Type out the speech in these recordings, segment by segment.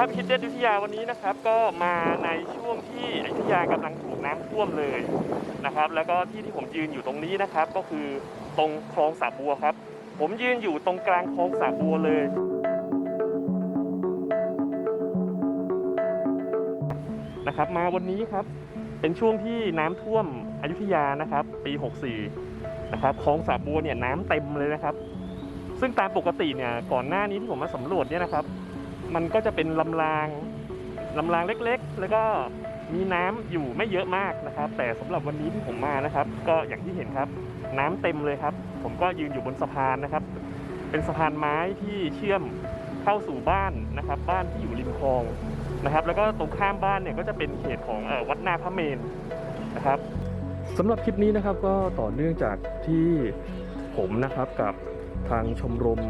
ครับคิดเด็ดอยุธยาวันนี้นะครับ ก็มาในช่วงที่อยุธยากำลังถูกน้ำท่วมเลยนะครับ แล้วก็ที่ที่ผมยืนอยู่ตรงนี้นะครับ ก็คือตรงคลองสาบัวครับ ผมยืนอยู่ตรงกลางคลองสาบัวเลย นะครับ มาวันนี้ครับ เป็นช่วงที่น้ำท่วมอยุธยานะครับ ปี 64 นะครับคลองสาบัวเนี่ยน้ำเต็มเลยนะครับ ซึ่งตามปกติเนี่ยก่อนหน้านี้ที่ผมมาสำรวจเนี่ยนะครับ มันก็จะเป็นลำรางลำรางเล็กๆ แล้วก็มีน้ำอยู่ไม่เยอะมากนะครับ แต่สำหรับวันนี้ที่ผมมานะครับ ก็อย่างที่เห็นครับ น้ำเต็มเลยครับ ผมก็ยืนอยู่บนสะพานนะครับ เป็นสะพานไม้ที่เชื่อมเข้าสู่บ้านนะครับ บ้านที่อยู่ริมคลองนะครับ แล้วก็ตรงข้ามบ้านเนี่ยก็จะเป็นเขตของออวัดนาพระเมนนะครับสำหรับคลิปนี้นะครับก็ต่อเนื่องจากที่ผมนะครับกับทางชมรม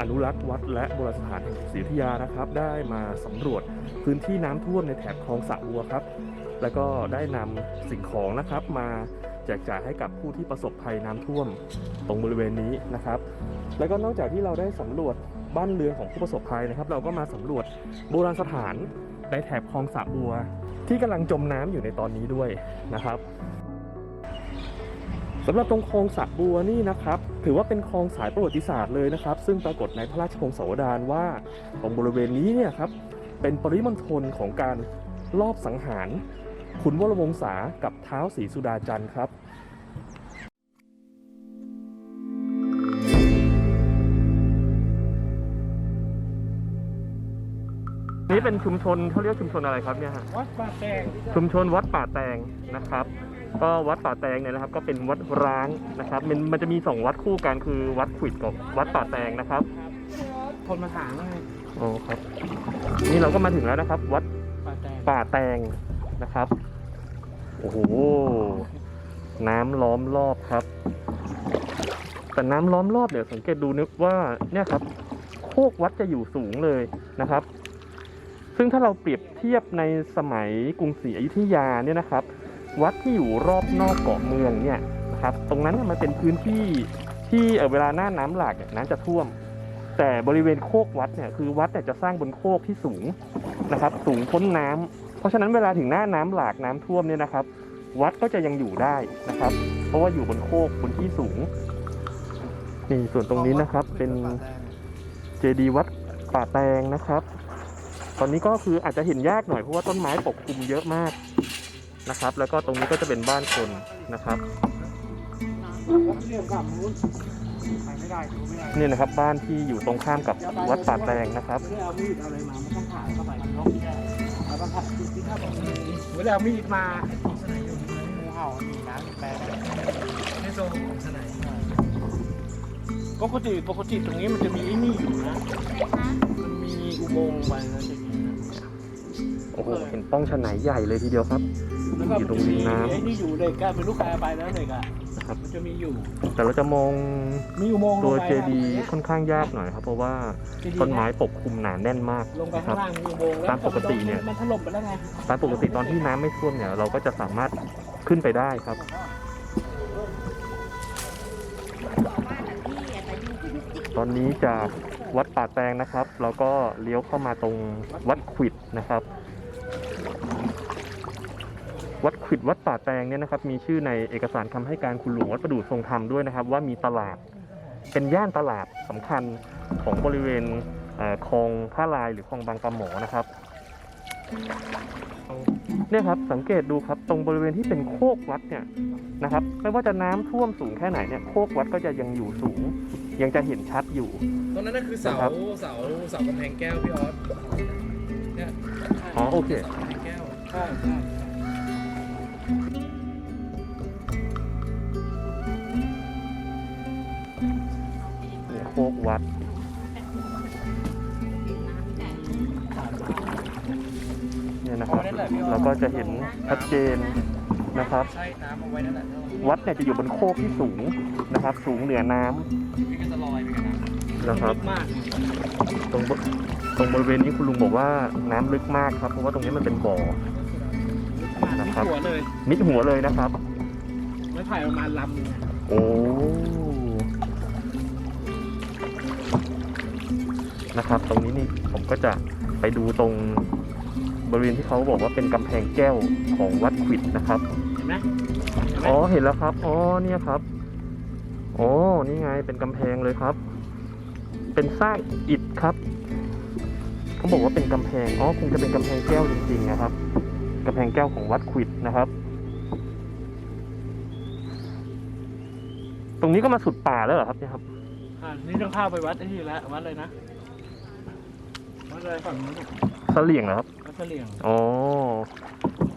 อนุรักษ์วัดและโบราณสถานแห่งศรีอยุธยานะครับ ได้มาสำรวจพื้นที่น้ำท่วมในแถบคลองสระบัวครับ แล้วก็ได้นำสิ่งของนะครับ มาแจกจ่ายให้กับผู้ที่ประสบภัยน้ำท่วมตรงบริเวณนี้นะครับ แล้วก็นอกจากที่เราได้สำรวจบ้านเรือนของผู้ประสบภัยนะครับ เราก็มาสำรวจโบราณสถานในแถบคลองสระบัว ที่กำลังจมน้ำอยู่ในตอนนี้ด้วยนะครับ สำหรับตรงคลองสระบัวนี่นะครับ ถือว่าเป็นคลองสายประวัติศาสตร์เลยนะครับ ซึ่งปรากฏในพระราชพงศาวดารว่าตรงบริเวณนี้เนี่ยครับเป็นปริมณฑลของการลอบสังหารขุนวรวงศากับเท้าวศรีสุดาจันทร์ครับนี่เป็นชุมชนเขาเรียกชุมชนอะไรครับเนี่ยฮะวัดป่าแดงชุมชนวัดป่าแตงนะครับ ก็วัดป่าแตงเนี่ยนะครับ ก็เป็นวัดร้างนะครับ มันมันจะมีสองวัดคู่กันคือวัดขวิดกับวัดป่าแตงนะครับคนมาถามว่าไงโอ้ครับ นี่เราก็มาถึงแล้วนะครับ วัดป่าแดงป่าแตงนะครับโอ้โหน้ำล้อมรอบครับ แต่น้ำล้อมรอบเนี่ยสังเกตดูนึกว่าเนี่ยครับโคกวัดจะอยู่สูงเลยนะครับ ซึ่งถ้าเราเปรียบเทียบในสมัยกรุงศรีอยุธยาเนี่ยนะครับ วัดที่อยู่รอบนอกเกาะเมืองเนี่ยนะครับตรงนั้นมันเป็นพื้นที่ที่เวลาหน้าน้ำหลากเนี่ยน้ำจะท่วม แต่บริเวณโคกวัดเนี่ยคือวัดเนี่ยจะสร้างบนโคกที่สูงนะครับ สูงพ้นน้ำเพราะฉะนั้นเวลาถึงหน้าน้ำหลากน้ำท่วมเนี่ยนะครับ วัดก็จะยังอยู่ได้นะครับ เพราะว่าอยู่บนโคกบนที่สูงนี่ส่วนตรงนี้นะครับเป็นเจดีย์วัดป่าแตงนะครับ ตอนนี้ก็คืออาจจะเห็นยากหน่อยเพราะว่าต้นไม้ปกคลุมเยอะมาก นะครับ แล้วก็ตรงนี้ก็จะเป็นบ้านคนนะครับนี่นะครับบ้านที่อยู่ตรงข้ามกับวัดป่าแตงนะครับเอามีดมามันต้องผ่านเข้าไปมันล็อกไม่ได้เอาต้องผ่านที่ถ้าบอกไม่ได้เอามีดมาสนายอยู่งูเห่ามีน้ำแปลในโซนของสนายปกติปกติตรงนี้มันจะมีไอ้นี่อยู่นะมันมีอุโมงค์ไปนะจะมีนะโอ้โหเห็นป้องชะไหนใหญ่เลยทีเดียวครับ อยู่ตรงริมน้ำ ไอ้นี่อยู่เด็กก็เป็นลูกค้าไปแล้วเด็กอะครับ มันจะมีอยู่ แต่เราจะมองมีอุโมงค์ลตังวไปเจดีย์ค่อนข้างยากหน่อยครับ เพราะว่าเจดีย์ต้นไม้ปกคลุมหนาแน่นมากลงไปนะคข้ารับ งล่างมีอุโมงค์แล้วตามปกติเนี่ย มันถล่มไปแล้วไงตามปกติตอนที่น้ำไม่ท่วมเนี่ย เราก็จะสามารถขึ้นไปได้ครับ ตอนนี้จากวัดป่าแตงนะครับ เราก็เลี้ยวเข้ามาตรงวัดขวิดนะครับ วัดขวิดวัดป่าแตงเนี่ยนะครับมีชื่อในเอกสารคำให้การคุณหลวงวัดประดู่ทรงธรรมด้วยนะครับ ว่ามีตลาดเป็นย่านตลาดสำคัญของบริเวณเอ่อคลองท่าลายหรือคลองบางปะหมอนะครับเนี่ยครับสังเกตดูครับตรงบริเวณที่เป็นโคกวัดเนี่ยนะครับ ไม่ว่าจะน้ำท่วมสูงแค่ไหนเนี่ยโคกวัดก็จะยังอยู่สูง ยังจะเห็นชัดอยู่ ตรงนั้นน่ะคือเสานะครับเสาเสากำแพงแก้วพี่ออสเนี่ยอ๋อโอเคเสากำแพงแก้วใช่ใช่ เนี่ยโคกวัด เนี่ยนะครับ เราก็จะเห็นชัดเจนนะครับ ใช่น้ำเอาไว้นั่นแหละวัดเนี่ยจะอยู่บนโคกที่สูงนะครับ สูงเหนือน้ำพี่ก็จะลอยไปกันนะครับ มากตรงบตรงบริเวณนี้คุณลุงบอกว่าน้ำลึกมากครับ เพราะว่าตรงนี้มันเป็นบ่อ ครับ หัวเลย มิดหัวเลยนะครับ ไม้ไผ่ประมาณลำหนึงอะโอ้นะครับ ตรงนี้นี่ผมก็จะไปไปดูตรงบริเวณที่เขาบอกว่าเป็นกำแพงแก้วของวัดขวิดนะครับ เห็นไหมเห็นไหมอ๋อ เห็นแล้วครับ อ๋อ เนี่ยครับ อ๋อ นี่ไง เป็นกำแพงเลยครับ เป็นซากอิฐครับ เขาบอกว่าเป็นกำแพง อ๋อ คงจะเป็นกำแพงแก้วจริงๆนะครับ กำแพงแก้วของวัดขวิดนะครับ ตรงนี้ก็มาสุดป่าแล้วเหรอครับเนี่ยครับอ่านี่ต้องเข้าไปวัดไอ้นี่แล้ววัดเลยนะวัดเลยฝั่งนู้นเสลี่ยงเหรอครับ วัดเฉลียงอ๋อ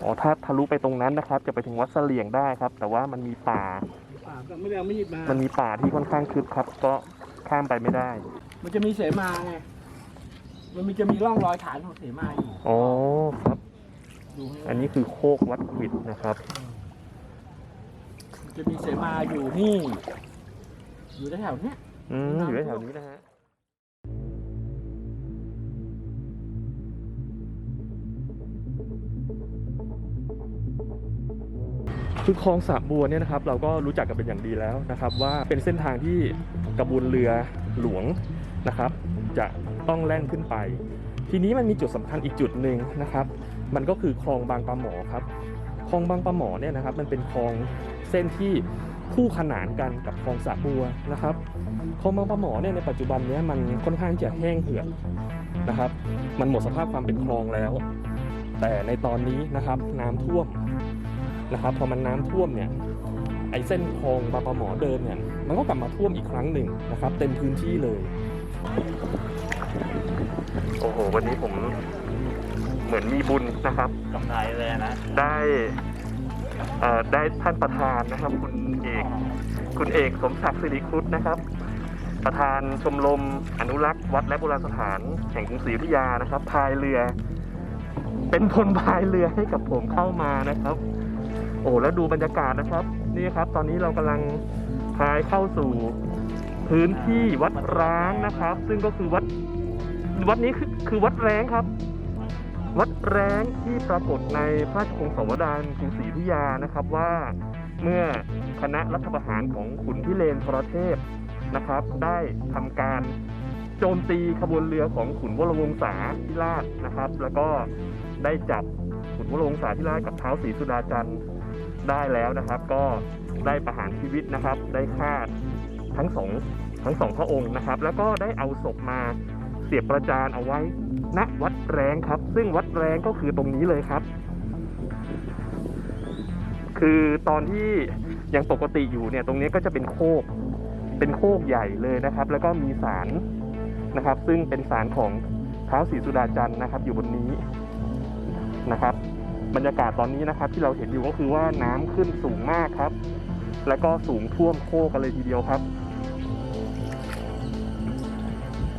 อ๋อ ถ้าทะลุไปตรงนั้นนะครับ จะไปถึงวัดเสลี่ยงได้ครับ แต่ว่ามันมีป่า ป่าไม่ได้เอามีดมา มันมีป่าที่ค่อนข้างคึบครับ ก็ข้ามไปไม่ได้ มันจะมีเสมาไงมันมีจะมีร่องรอยฐานของเสมาอยู่ อ๋อ ครับดูให้ อันนี้คือโคกวัดขวิดนะครับมันจะมีเสมาอยู่นี่ อยู่แถวๆเนี้ยอืมอยู่แถวๆนี้นะฮะคือคลองสระบัวเนี่ยนะครับเราก็รู้จักกันเป็นอย่างดีแล้วนะครับ ว่าเป็นเส้นทางที่กระบวนเรือหลวงนะครับ จะต้องแล่นขึ้นไป ทีนี้มันมีจุดสำคัญอีกจุดหนึ่งนะครับ มันก็คือคลองบางปลาหมอครับคลองบางปลาหมอเนี่ยนะครับมันเป็นคลองเส้นที่คู่ขนานกันกับคลองสระบัวนะครับคลองบางปลาหมอเนี่ยในปัจจุบันนี้มันค่อนข้างจะแห้งเหือดนะครับ มันหมดสภาพความเป็นคลองแล้ว แต่ในตอนนี้นะครับน้ำท่วมนะครับพอมันน้ำท่วมเนี่ยไอ้เส้นคลองบางปลาหมอเดิมเนี่ยมันก็กลับมาท่วมอีกครั้งหนึ่งนะครับ เต็มพื้นที่เลย โอ้โหวันนี้ผม เหมือนมีบุญนะครับกำไรเลยนะ ได้เอ่อได้ท่านประธานนะครับ คุณเอกคุณเอกสมศักดิ์สิริครุฑนะครับ ประธานชมรมอนุรักษ์วัดและโบราณสถานแห่งกรุงศรีอยุธยานะครับพายเรือ เป็นคนพายเรือให้กับผมเข้ามานะครับ โอ้แล้วดูบรรยากาศนะครับ นี่ครับ ตอนนี้เรากำลังพายเข้าสู่พื้นที่วัดร้างนะครับ ซึ่งก็คือวัดวัดนี้คือคือวัดแร้งครับ วัดแร้งที่ปรากฏในพระราชคงสาวดารกรุงศรีอยุธยานะครับว่าเมื่อคณะรัฐประหารของขุนพิเรนทรเทพนะครับ ได้ทำการโจมตีขบวนเรือของขุนวรวงศาธิราชนะครับ แล้วก็ได้จับขุนวรวงศาธิราชกับเท้าศรีสุดาจันทร์ได้แล้วนะครับ ก็ได้ประหารชีวิตนะครับ ได้ฆ่าทั้งสองทั้งสองพระองค์นะครับ แล้วก็ได้เอาศพมาเสียบประจานเอาไว้ ณวัดแรงครับ ซึ่งวัดแรงก็คือตรงนี้เลยครับ คือตอนที่ยังปกติอยู่เนี่ย ตรงนี้ก็จะเป็นโคก เป็นโคกใหญ่เลยนะครับ แล้วก็มีศาลนะครับ ซึ่งเป็นศาลของท้าวศรีสุดาจันทร์นะครับ อยู่บนนี้นะครับ บรรยากาศตอนนี้นะครับ ที่เราเห็นอยู่ก็คือว่าน้ำขึ้นสูงมากครับ แล้วก็สูงท่วมโคกกันเลยทีเดียวครับ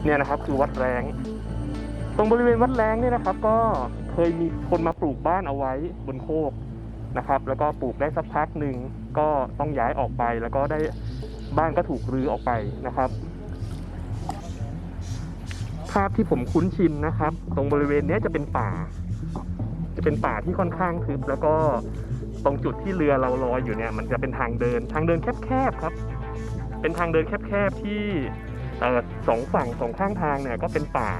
เนี่ยนะครับคือวัดแรง ตรงบริเวณวัดแรงเนี่ยนะครับ ก็เคยมีคนมาปลูกบ้านเอาไว้บนโคกนะครับ แล้วก็ปลูกได้สักพักหนึ่งก็ต้องย้ายออกไป แล้วก็ได้บ้านก็ถูกรื้อออกไปนะครับ ภาพที่ผมคุ้นชินนะครับ ตรงบริเวณนี้จะเป็นป่า จะเป็นป่าที่ค่อนข้างทึบแล้วก็ตรงจุดที่เรือเราลอยอยู่เนี่ยมันจะเป็นทางเดินทางเดินแคบๆครับ เป็นทางเดินแคบๆที่ออสองฝั่งสองข้างทางเนี่ยก็เป็นป่า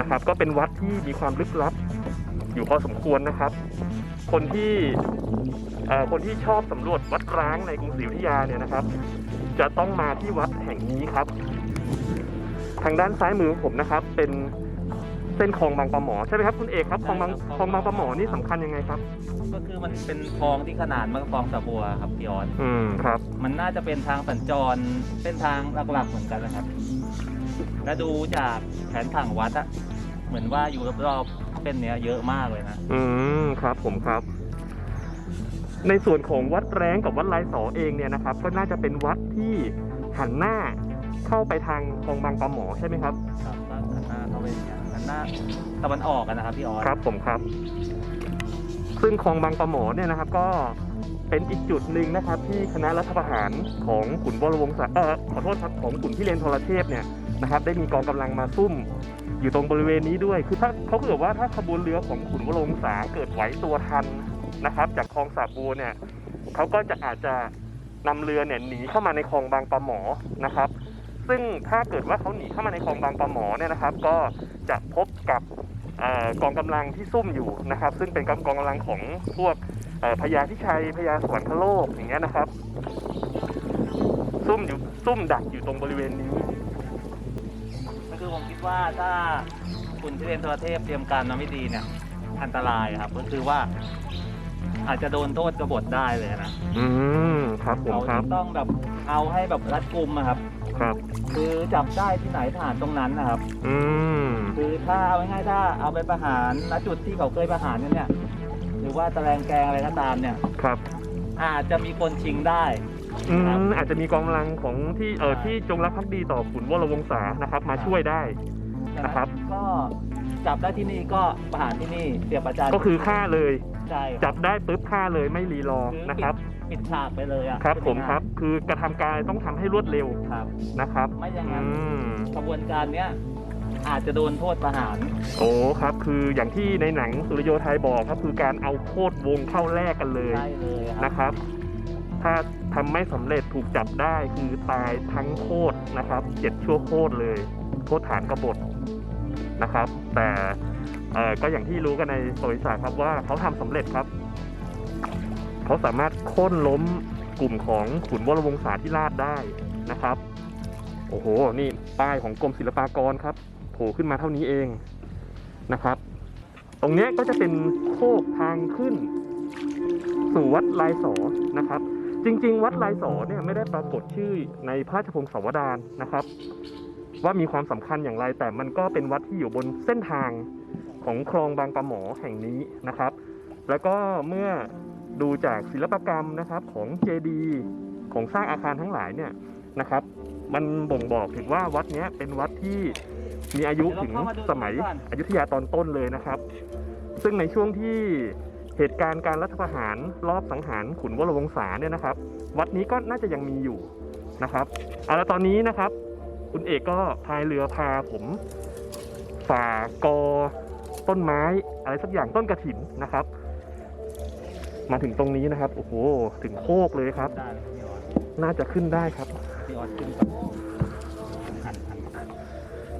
นะครับ ก็เป็นวัดที่มีความลึกลับ อยู่พอสมควรนะครับ คนที่เอ่อคนที่ชอบสำรวจวัดร้างในกรุงศรีอยุธยาเนี่ยนะครับ จะต้องมาที่วัดแห่งนี้ครับ ทางด้านซ้ายมือของผมนะครับ เป็นเส้นคลองบางปลาหมอใช่ไหมครับคุณเอกครับคลองบางคลองบางปลาหมอนี่สำคัญยังไงครับ ก็คือมันเป็นคลองที่ขนานมากกับคลองสะบัวครับพี่ออสอืมครับ มันน่าจะเป็นทางสัญจรเส้นทางหลักๆเหมือนกันนะครับ และดูจากแผนผังวัดอะ เหมือนว่าอยู่รอบๆเส้นเนี้ยเยอะมากเลยนะ อืมครับผมครับ ในส่วนของวัดแรงกับวัดลายสอเองเนี่ยนะครับ ก็น่าจะเป็นวัดที่หันหน้าเข้าไปทางคลองบางปลาหมอใช่ไหมครับ ครับก็หันหน้าเข้าไปอย่างเงี้ยหันหน้าตะวันออกกันนะครับพี่ออสครับผมครับ ซึ่งคลองบางปลาหมอเนี่ยนะครับ ก็เป็นอีกจุดหนึ่งนะครับ ที่คณะรัฐประหารของขุนวรวงศาเออขอโทษครับของขุนพิเรนทรเทพเนี่ย นะครับได้มีกองกำลังมาซุ่ม อยู่ตรงบริเวณนี้ด้วยคือถ้าเขาเกิดว่าถ้าขบวนเรือของขุนวรงศาเกิดไหวตัวทันนะครับ จากคลองสาบัวเนี่ยเขาก็จะอาจจะนำเรือเนี่ยหนีเข้ามาในคลองบางปลาหมอนะครับ ซึ่งถ้าเกิดว่าเขาหนีเข้ามาในคลองบางปลาหมอเนี่ยนะครับ ก็จะพบกับอกองกำลังที่ซุ่มอยู่นะครับ ซึ่งเป็นกองกำลังของพวกพญาพิชัยพญาสวรรคโลกอย่างเงี้ยนะครับ ซุ่มอยู่ซุ่มดักอยู่ตรงบริเวณนี้ คือผมคิดว่าถ้าคุณที่เรียนตัวเทพเตรียมการมาไม่ดีเนี่ย อันตรายครับ ก็คือว่า อาจจะโดนโทษกบฏได้เลยนะอืมครับผมเราครับ ต้องแบบเอาให้แบบรัดกุมอะครับ ครับ คือจับได้ที่ไหนทหารตรงนั้นนะครับ อืม คือถ้าเอาง่ายๆถ้าเอาไปประหารณจุดที่เขาเคยประหารกันเนี่ย หรือว่าตะแลงแกงอะไรก็ตามเนี่ย ครับ อาจจะมีคนชิงได้ อืครับมอาจจะมีกองกำลังของที่เออใช่ที่จงรักภักดีต่อขุนวรวงศานะครับ มาช่วยได้ดังนะครับ ก็จับได้ที่นี่ก็ประหารที่นี่เสียประจานก็คือฆ่าเลย ใช่จับได้ปุ๊บฆ่าเลยไม่รีรอคือนะครับ ปิดฉากไปเลยอะครับพูดผมง่ายๆครับคือกระทำการต้องทำให้รวดเร็วครับ นะครับ ไม่อย่างอืนั้นมกระบวนการเนี้ยอาจจะโดนโทษประหาร โอ้ครับ คืออย่างที่ในหนังสุริโยไทยบอกครับ คือการเอาโคตรวงเข้าแลกกันเลยใช่เลยครับ นะครับ ถ้าทำไม่สำเร็จถูกจับได้คือตายทั้งโคตรนะครับเจ็ดชั่วโคตรเลยโทษฐานกบฏนะครับ แต่ก็อย่างที่รู้กันในประวัติศาสตร์ครับว่าเขาทำสำเร็จครับ เขาสามารถโค่นล้มกลุ่มของขุนวรวงศาธิราชได้นะครับ โอ้โห นี่ป้ายของกรมศิลปากรครับโผล่ขึ้นมาเท่านี้เองนะครับ ตรงนี้ก็จะเป็นโคกทางขึ้น สู่วัดลายสอนะครับ จริง ๆ วัดลายสอเนี่ยไม่ได้ปรากฏชื่อในพระราชพงศาวดารนะครับ ว่ามีความสำคัญอย่างไร แต่มันก็เป็นวัดที่อยู่บนเส้นทางของคลองบางปะหมอแห่งนี้นะครับ แล้วก็เมื่อดูจากศิลปกรรมนะครับของเจดีของสร้างอาคารทั้งหลายเนี่ยนะครับ มันบ่งบอกถึงว่าวัดนี้เป็นวัดที่มีอายุถึงสมัยอยุธยาตอนต้นเลยนะครับ ซึ่งในช่วงที่ เหตุการณ์การรัฐประหารรอบสังหารขุนวรวงศาเนี่ยนะครับ วัดนี้ก็น่าจะยังมีอยู่นะครับเอาละตอนนี้นะครับ คุณเอกก็พายเรือพาผมฝ่ากอต้นไม้อะไรสักอย่างต้นกระถินนะครับ มาถึงตรงนี้นะครับโอ้โหถึงโคกเลยครับ ได้พี่ออสน่าจะขึ้นได้ครับ พี่ออสขึ้นกับหันหัน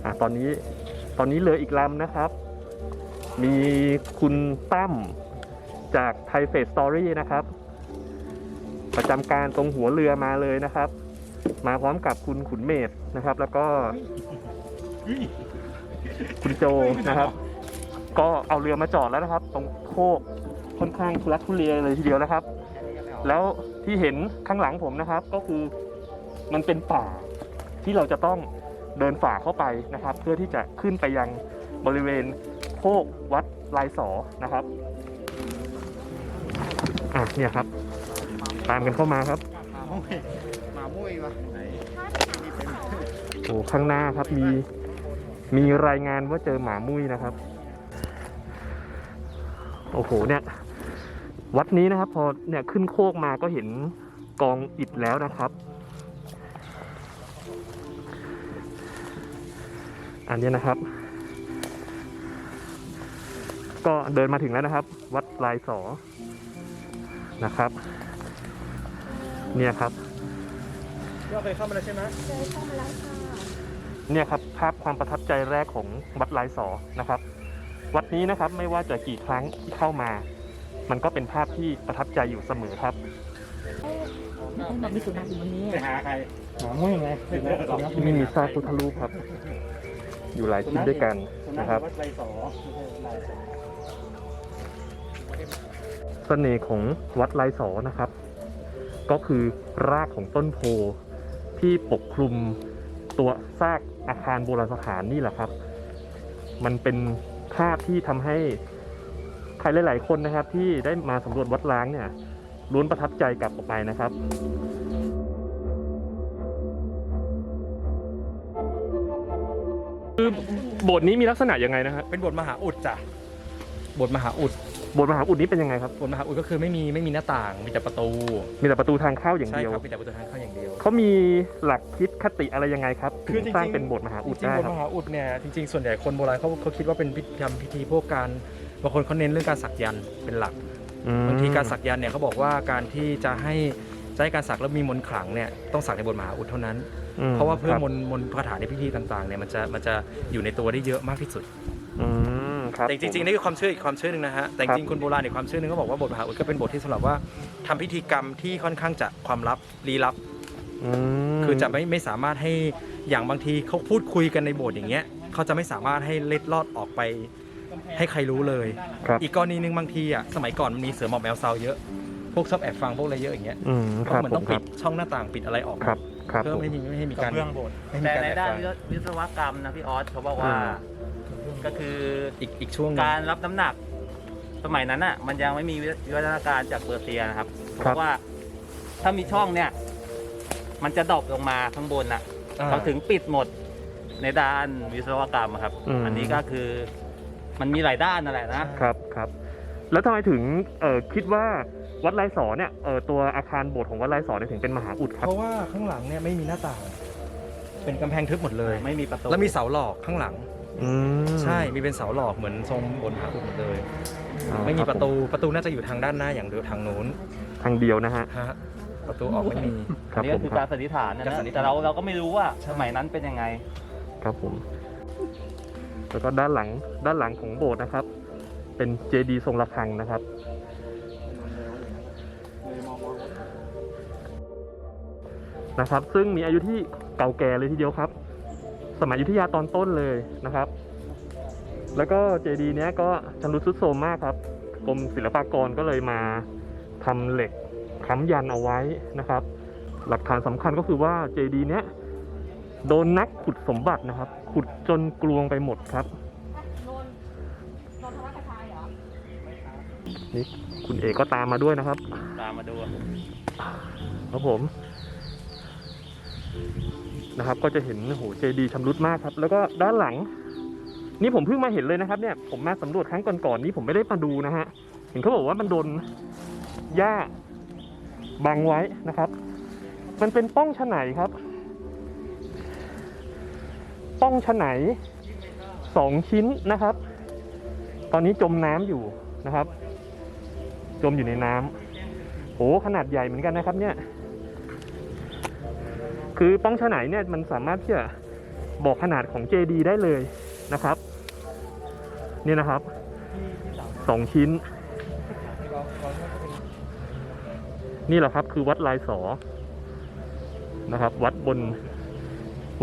อะตอนนี้ตอนนี้เหลืออีกลำนะครับ มีคุณตั้ม จากไทเฟสตอรี่นะครับ ประจำการตรงหัวเรือมาเลยนะครับ มาพร้อมกับคุณขุนเมธนะครับ แล้วก็ คุณโจนะครับ ก็เอาเรือมาจอดแล้วนะครับ ตรงโคกค่อนข้างทุลักทุเลเลยทีเดียวนะครับ แล้วที่เห็นข้างหลังผมนะครับ ก็คือมันเป็นป่าที่เราจะต้องเดินฝ่าเข้าไปนะครับ เพื่อที่จะขึ้นไปยังบริเวณโคกวัดลายสอนะครับ อะเนี่ยครับ ตามกันเข้ามาครับหมามุ้ยหมามุ้ยวะไหนโอ้ข้างหน้าครับมีมีรายงานว่าเจอหมามุ้ยนะครับ โอ้โหเนี่ย วัดนี้นะครับ พอเนี่ยขึ้นโคกมาก็เห็นกองอิฐแล้วนะครับ อันนี้นะครับ ก็เดินมาถึงแล้วนะครับ วัดลายสอ นะครับ เนี่ยครับเราเคยเข้ามาแล้วใช่ไหมเคยเข้ามาแล้วค่ะเนี่ยครับภาพความประทับใจแรกของวัดลายสอนะครับ วัดนี้นะครับไม่ว่าจะกี่ครั้งที่เข้ามา มันก็เป็นภาพที่ประทับใจอยู่เสมอครับแบบมีสุนัขอยู่บนนี้ไปหาใครหมามุ้ยไงที่นี่มีซากพุทธรูปครับ อยู่หลายชิ้นด้วยกันนะครับวัดไรสอเสน่ห์ของวัดลายสอนะครับ ก็คือรากของต้นโพที่ปกคลุมตัวซากอาคารโบราณสถานนี่แหละครับ มันเป็นภาพที่ทำให้ใครหลาย ๆ คนนะครับ ที่ได้มาสำรวจวัดล้างเนี่ยล้วนประทับใจกลับออกไปนะครับคือโบสถ์นี้มีลักษณะยังไงนะฮะเป็นบทมหาอุดจ้ะ บทมหาอุดโบสถ์มหาอุดนี้เป็นยังไงครับบทมหาอุดก็คือไม่มีไม่มีหน้าต่างมีแต่ประตูมีแต่ประตูทางเข้าอย่างใช่เดียวครับมีแต่ประตูทางเข้าอย่างเดียว เขามีหลักคิดคติอะไรยังไงครับถึคืองจริงๆสร้างเป็นโบสถ์มหาอุดจริงได้ๆบทครัมบหาอุดเนี่ยจริงๆส่วนใหญ่คนโบราณเขาเขาคิดว่าเป็นพิธีทำพิธีพวกการบางคนเขาเน้นเรื่องการสักยันต์เป็นหลัก อืมบางทีการสักยันต์เนี่ยเขาบอกว่าการที่จะให้จะให้การสักแล้วมีมนต์ขลังเนี่ยต้องสักในบทมหาอุดเท่านั้น อืมเพราะว่าเพื่อครับมนต์มนต์คาถาในพิธีต่างๆเนี่ยมันจะมันจะอยู่ในตัวได้เยอะมากที่สุดอืม ครับแต่จริงๆนี่คือความเชื่ออีกความเชื่อหนึ่งนะฮะแต่จริงๆคนโบราณอีกความเชื่อหนึงก็บอกว่าบทมหาอุดก็เป็นบทที่สำหรับว่าทำพิธีกรรมที่ค่อนข้างจะความลับลี้ลับ อืม คือจะไม่ไม่สามารถให้อย่างบางทีเขาพูดคุยกันในโบสถ์อย่างเงี้ยเขาจะไม่สามารถให้เล็ดลอดออกไป ให้ใครรู้เลย ครับ อีกกรณีหนึ่งบางทีอะสมัยก่อนมันมีเสือหมอบแมวเซาเยอะ พวกชอบแอบฟังพวกอะไรเยอะอย่างเงี้ยอืมคก็รับเหมือนผต้อมงคปิรับดช่องหน้าต่างปิดอะไรออกครับครับเพื่อผม ไม่ให้ไม่ให้มีการเรื่องโบสถ์ไม่มีแต่การในแอบด้านฟัง วิศวกรรมนะพี่ออสเขาบอกว่าอืม ก็คืออีกอีกช่วงหนึ่ง การรับน้ำหนัก สมัยนั้นอะ มันยังไม่มีวิวัฒนาการจากเปอร์เซียนะครับ เพราะว่าถ้ามีช่องเนี่ย มันจะดรอปลงมาข้างบนอะ อ่าเขาถึงปิดหมดในด้านวิศวกรรมอะครับ อืม อันนี้ก็คือมันมีหลายด้านนั่นแหละนะ ครับครับแล้วทำไมถึงเอ่อคิดว่าวัดไรสอเนี่ยเอ่อตัวอาคารโบสถ์ของวัดไรสอเนี่ยถึงเป็นมหาอุดครับ เพราะว่าข้างหลังเนี่ยไม่มีหน้าต่าง เป็นกำแพงทึบหมดเลย ไม่มีประตูแล้วมีเสาหลอกข้างหลัง อืม ใช่มีเป็นเสาหลอกเหมือนทรงบนพระอุดหมดเลยอ๋อไม่มีคบประตูประตูน่าจะอยู่ทางด้านหน้าอย่างเดียวทางนู้นทางเดียวนะฮะฮะประตูออกไม่มีคอัรันบนี้ผก็มคือคการัรบสันนิษฐานนะการสันนิษฐาน แต่เราเราก็ไม่รู้ว่าสมัยนั้นเป็นยังไง ครับผม แล้วก็ด้านหลังด้านหลังของโบสถ์นะครับ เป็นเจดีย์ทรงระฆังนะครับ นะครับ ซึ่งมีอายุที่เก่าแก่เลยทีเดียวครับ สมัยอยุธยาตอนต้นเลยนะครับ แล้วก็เจดีย์เนี้ยก็ชำรุดทรุดโทรมมากครับกรมศิลปากรก็เลยมาทำเหล็กค้ำยันเอาไว้นะครับ หลักฐานสำคัญก็คือว่าเจดีย์เนี้ยโดนนักขุดสมบัตินะครับ ขุดจนกลวงไปหมดครับโดนโดนทำร้ายกระชายเหรอนี่คุณเอกก็ตามมาด้วยนะครับ ตามมาดูครับผม นะครับ ก็จะเห็นโหเจดีชำรุดมากครับ แล้วก็ด้านหลัง นี่ผมเพิ่งมาเห็นเลยนะครับเนี่ยผมมาสำรวจครั้งก่อนๆนี้ผมไม่ได้มาดูนะฮะเห็นเขาบอกว่ามันโดนหญ้าบังไว้นะครับ มันเป็นป้องฉะไหนครับ ป้องฉะไหนสองชิ้นนะครับ ตอนนี้จมน้ำอยู่นะครับ จมอยู่ในน้ำโอ้ขนาดใหญ่เหมือนกันนะครับเนี่ย คือป้องฉะไหนเนี่ยมันสามารถที่จะบอกขนาดของเจดีได้เลยนะครับ นี่นะครับสองชิ้น นี่แหละครับคือวัดลายสอนะครับ วัดบน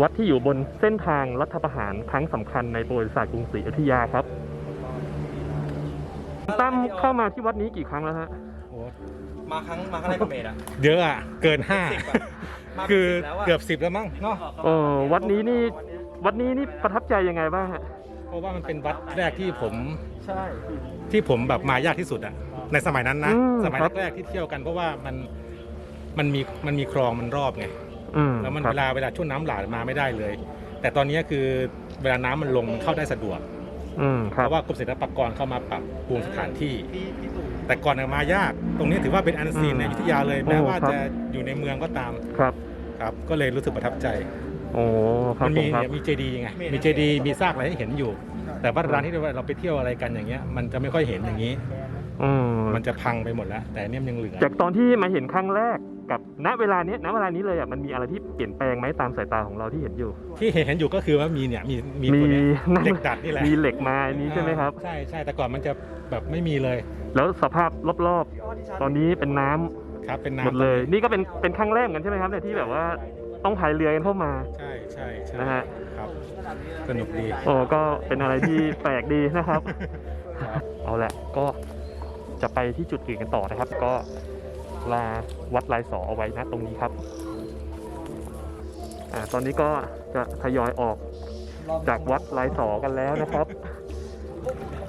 วัดที่อยู่บนเส้นทางรัฐประหารครั้งสำคัญในประวัติศาสตร์กรุงศรีอยุธยาครับตั้มเข้ามาที่วัดนี้กี่ครั้งแล้วฮะโอ้มาครั้งมาครั้งแรกกับเมดอะเยอะอะ เกินห้า สิบอะมาเป็น คือสิบแล้วอะเกือบสิบแล้วมั้งเนาะเออวัดนี้นี่วัดนี้นี่ประทับใจยังไงบ้างฮะเพราะว่ามันเป็นวัดแรกที่ผมใช่ที่ผมแบบมายากที่สุดอะในสมัยนั้นนะอืมสมัยครับแรกๆที่เที่ยวกันเพราะว่ามันมันมีมันมีคลองมันรอบไงอืมแล้วมันครับเวลาเวลาช่วงน้ำหลากมาไม่ได้เลย แต่ตอนนี้คือเวลาน้ำมันลงมันเข้าได้สะดวกอืมคเพรับราะว่ากรมศิลปากรเข้ามาปรับปรุงสถานที่ แต่ก่อนน่ะมายาก ตรงนี้ถือว่าเป็นอันซีนอืมในอยุธยาเลยแม้โอ้ว่าครับจะอยู่ในเมืองก็ตามครับครับ ก็เลยรู้สึกประทับใจโอ้ครับมันผมีมครับมีเจดีย์ไงมีเจดีย์มีซากอะไรให้เห็นอยู่ แต่ว่าร้านที่เราไปเที่ยวอะไรกันอย่างเงี้ยมันจะไม่ค่อยเห็นอย่างนี้ อืมมันจะพังไปหมดแล้ว แต่อันเนี่ยมันยังเหลือจากตอนที่มาเห็นครั้งแรกกับณเวลาเนี้ยณเวลานี้เลยอะมันมีอะไรที่เปลี่ยนแปลงไหมตามสายตาของเราที่เห็นอยู่ ที่เห็นอยู่ก็คือว่ามีเนี่ยมีมีมีตัวเนี้ยนั่นเหล็กดัดนี่แหละมีเหล็กมาอันนี้ใช่ไหมครับ ใช่ใช่แต่ก่อนมันจะแบบไม่มีเลย แล้วสภาพรอบๆ ตอนนี้เป็นน้ำครับเป็นหมดน้ำเลย นี่ก็เป็นเป็นครั้งแรกเหมือนกันใช่ไหมครับเนี่ยที่แบบว่าต้องพายเรือกันเข้ามา ใช่ใช่ใช่นะฮะครับสนุกดีโอ้ก็เป็นอะไรที่แปลกดีนะครับ เอาละก็ จะไปที่จุดอื่นกันต่อนะครับ ก็ลาวัดลายสอเอาไว้นะตรงนี้ครับอตอนนี้ก็จะทยอยออกจากวัดลายสอกันแล้วนะครับ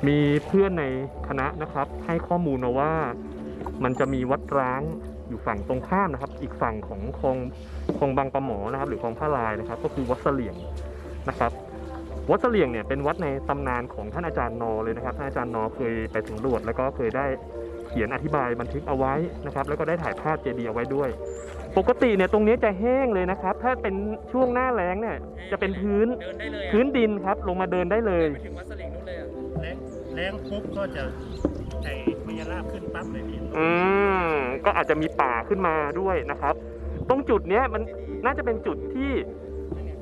มีเพื่อนในคณะนะครับ ให้ข้อมูลมาว่ามันจะมีวัดร้างอยู่ฝั่งตรงข้ามนะครับ อีกฝั่งของคลองคลองบางปะหมอนะครับ หรือคลองพระลายนะครับ ก็คือวัดเสลี่ยงนะครับ วัดเสลี่ยงเนี่ยเป็นวัดในตำนานของท่านอาจารย์นอเลยนะครับท่านอาจารย์นอเคยไปสำรวจ แล้วก็เคยได้เขียนอธิบายบันทึกเอาไว้นะครับ แล้วก็ได้ถ่ายภาพเจดีย์เอาไว้ด้วย ปกติเนี่ยตรงนี้จะแห้งเลยนะครับ ถ้าเป็นช่วงหน้าแล้งเนี่ยจะเป็นพื้นเดินได้เลยอะพื้นดินครับ ลงมาเดินได้เลย ไปถึงวัดสลิงนู้นเลยอะแรงแรงปุ๊บก็จะไอ้พญานาคขึ้นปั๊บเลยพี่อืมก็อาจจะมีป่าขึ้นมาด้วยนะครับ ตรงจุดเนี้ยมันน่าจะเป็นจุดที่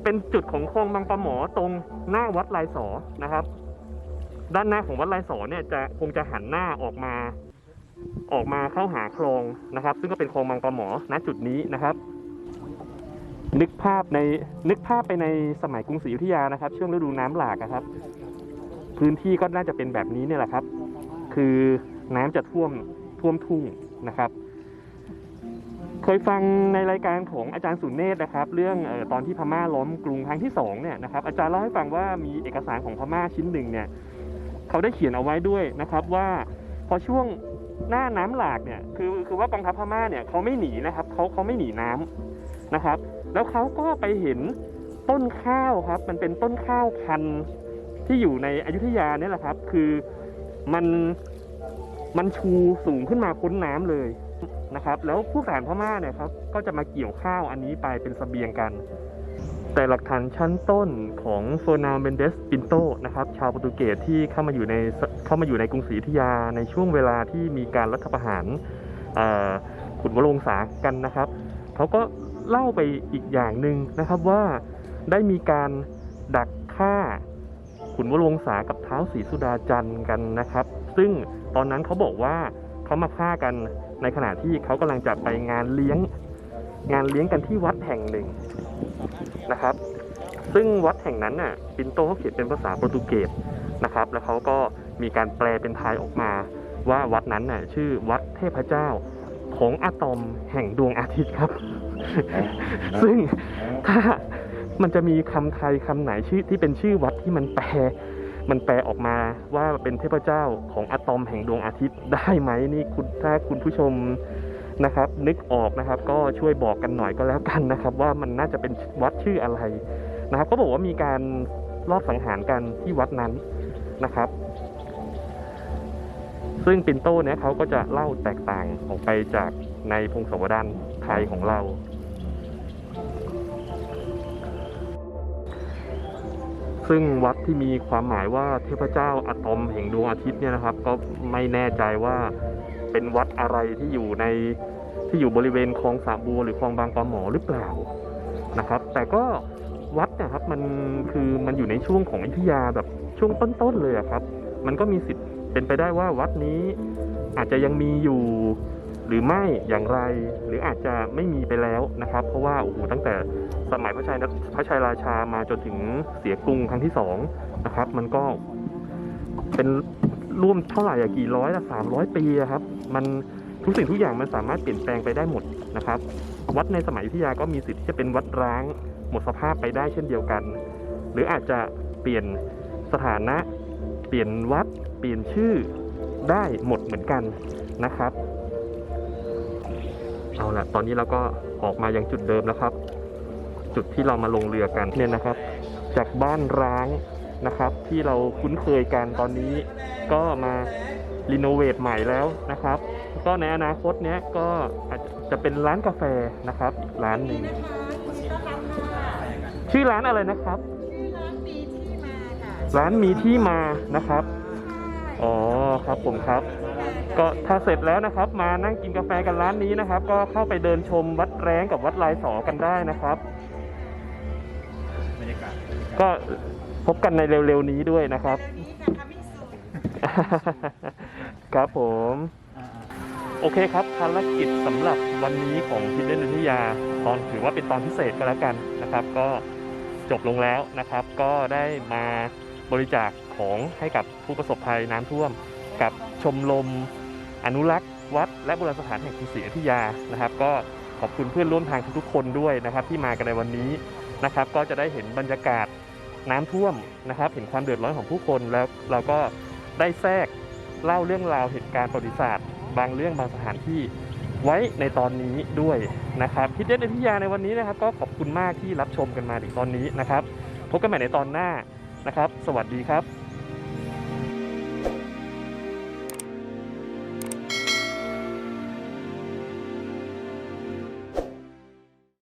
เป็นจุดของคลองบางปะหมอตรงหน้าวัดลายสอนะครับ ด้านหน้าของวัดลายสอเนี่ยจะคงจะหันหน้าออกมา ออกมาเข้าหาคลองนะครับ ซึ่งก็เป็นคลองบางปะหมอณจุดนี้นะครับ นึกภาพในนึกภาพไปในสมัยกรุงศรีอยุธยานะครับ ช่วงฤดูน้ำหลากครับ พื้นที่ก็น่าจะเป็นแบบนี้เนี่ยแหละครับ คือน้ำจะท่วมท่วมทุ่งนะครับ เคยฟังในรายการของอาจารย์สุเนศนะครับ เรื่องออตอนที่พม่าล้อมกรุงครั้งที่สองเนี่ยนะครับอาจารย์เล่าให้ฟังว่ามีเอกสารของพม่าชิ้นหนึ่งเนี่ยเขาได้เขียนเอาไว้ด้วยนะครับว่าพอช่วงหน้าน้ำหลากเนี่ยคือคือว่ากองทัพพม่าเนี่ยเขาไม่หนีนะครับเขาเขาไม่หนีน้ำนะครับ แล้วเขาก็ไปเห็นต้นข้าวครับ มันเป็นต้นข้าวพันธุ์ที่อยู่ในอยุธยาเนี่ยแหละครับ คือมันมันชูสูงขึ้นมาพ้นน้ำเลย นะครับ แล้วผู้ทหารพม่าเนี่ยครับก็จะมาเกี่ยวข้าวอันนี้ไปเป็นสเสบียงกัน แต่หลักฐานชั้นต้นของเฟอร์นาเมนเดสปินโตนะครับชาวโปรตุเกสที่เข้ามาอยู่ในเข้ามาอยู่ในกรุงศรีอยุธยาในช่วงเวลาที่มีการรัฐประหารขุนวโรงศากันนะครับเขาก็เล่าไปอีกอย่างหนึ่งนะครับว่าได้มีการดักฆ่าขุนวโรงศากับเท้าศรีสุดาจันทร์กันนะครับ ซึ่งตอนนั้นเขาบอกว่า เขามาฆ่ากันในขณะที่เขากำลังจะไปงานเลี้ยง งานเลี้ยงกันที่วัดแห่งหนึ่งนะครับ ซึ่งวัดแห่งนั้นน่ะปินโตเขาเขียนเป็นภาษาโปรตุเกสนะครับ แล้วเขาก็มีการแปลเป็นไทยออกมา ว่าวัดนั้นน่ะชื่อวัดเทพเจ้าของอะตอมแห่งดวงอาทิตย์ครับ ซึ่งถ้ามันจะมีคำไทยคำไหนชื่อที่เป็นชื่อวัดที่มันแปล มันแปลออกมาว่าเป็นเทพเจ้าของอะตอมแห่งดวงอาทิตย์ได้ไหมนี่คุณถ้าคุณผู้ชมนะครับ นึกออกนะครับ ก็ช่วยบอกกันหน่อยก็แล้วกันนะครับ ว่ามันน่าจะเป็นวัดชื่ออะไรนะครับก็บอกว่ามีการรอบสังหารกันที่วัดนั้นนะครับ ซึ่งปินโต้เนี่ยเขาก็จะเล่าแตกต่างออกไปจากในพงศาวดารไทยของเรา ซึ่งวัดที่มีความหมายว่าเทพเจ้าอะตอมแห่งดวงอาทิตย์เนี่ยนะครับ ก็ไม่แน่ใจว่าเป็นวัดอะไรที่อยู่ในที่อยู่บริเวณคลองสาบัวหรือคลองบางปลาหมอหรือเปล่านะครับ แต่ก็วัดนะครับมันคือมันอยู่ในช่วงของอยุธยาแบบช่วงต้นๆเลยครับ มันก็มีสิทธิ์เป็นไปได้ว่าวัดนี้อาจจะยังมีอยู่ หรือไม่อย่างไรหรืออาจจะไม่มีไปแล้วนะครับ เพราะว่าโอ้โหตั้งแต่สมัยพระชัยพระชัยราชามาจนถึงเสียกรุงครั้งที่สองนะครับ มันก็เป็นร่วมเท่าไหร่อะกี่ร้อยละสามร้อยปีครับ มันทุกสิ่งทุกอย่างมันสามารถเปลี่ยนแปลงไปได้หมดนะครับ วัดในสมัยอยุธยาก็มีสิทธิ์ที่จะเป็นวัดร้างหมดสภาพไปได้เช่นเดียวกัน หรืออาจจะเปลี่ยนสถานะ เปลี่ยนวัด เปลี่ยนชื่อได้หมดเหมือนกันนะครับ เอาละตอนนี้เราก็ออกมายังจุดเดิมแล้วครับ จุดที่เรามาลงเรือกันเนี่ยนะครับ จากบ้านร้างนะครับ ที่เราคุ้นเคยกันตอนนี้ ก็มารีโนเวทใหม่แล้วนะครับ ก็ในอนาคตเนี้ยก็อาจจะเป็นร้านกาแฟนะครับอีกร้านหนึ่งชื่อร้านอะไรนะครับ ร้านมีที่มานะครับ อ๋อครับผมครับ ก็ถ้าเสร็จแล้วนะครับ มานั่งกินกาแฟกันร้านนี้นะครับ ก็เข้าไปเดินชมวัดแร้งกับวัดลายสอกันได้นะครับก็พบกันในเร็วๆนี้ด้วยนะครับครับผมโอเคครับภารกิจสำหรับวันนี้ของพิเดนวิทยาตอนถือว่าเป็นตอนพิเศษก็แล้วกันนะครับ ก็จบลงแล้วนะครับ ก็ได้มาบริจาคของให้กับผู้ประสบภัยน้ำท่วม กับชมรม อนุรักษ์วัดและโบราณสถานแห่งกรุงศรีอยุธยานะครับ ก็ขอบคุณเพื่อนร่วมทางทุกๆคนด้วยนะครับ ที่มากันในวันนี้นะครับ ก็จะได้เห็นบรรยากาศน้ำท่วมนะครับ เห็นความเดือดร้อนของผู้คนแล้วเราก็ได้แทรกเล่าเรื่องราวเหตุการณ์ประวัติศาสตร์ บางเรื่องบางสถานที่ไว้ในตอนนี้ด้วยนะครับพิเดนอยุธยาในวันนี้นะครับ ก็ขอบคุณมากที่รับชมกันมาถึงตอนนี้นะครับพบกันใหม่ในตอนหน้านะครับ สวัสดีครับ